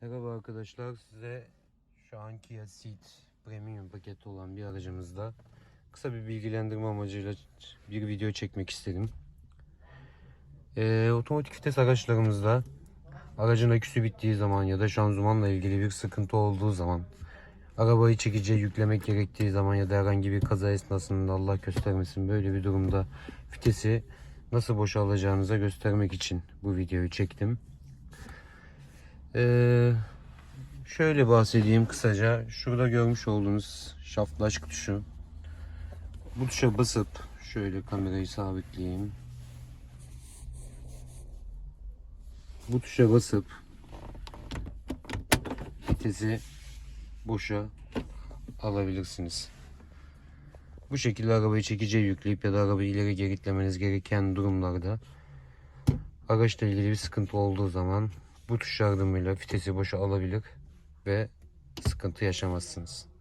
Merhaba arkadaşlar size şu an Kia Ceed Premium paketi olan bir aracımızda kısa bir bilgilendirme amacıyla bir video çekmek istedim. Ee, otomatik vites araçlarımızda aracın aküsü bittiği zaman ya da şanzımanla ilgili bir sıkıntı olduğu zaman arabayı çekiciye yüklemek gerektiği zaman ya da herhangi bir kaza esnasında Allah göstermesin böyle bir durumda vitesi nasıl boşalacağınıza göstermek için bu videoyu çektim. Ee, şöyle bahsedeyim kısaca. Şurada görmüş olduğunuz şaftlaş tuşu. Bu tuşa basıp şöyle kamerayı sabitleyeyim. Bu tuşa basıp vitesi boşa alabilirsiniz. Bu şekilde arabayı çekiciye yükleyip ya da arabayı ileri geri itlemeniz gereken durumlarda araçla ilgili bir sıkıntı olduğu zaman bu tuş yardımıyla vitesi boşa alabilir ve sıkıntı yaşamazsınız.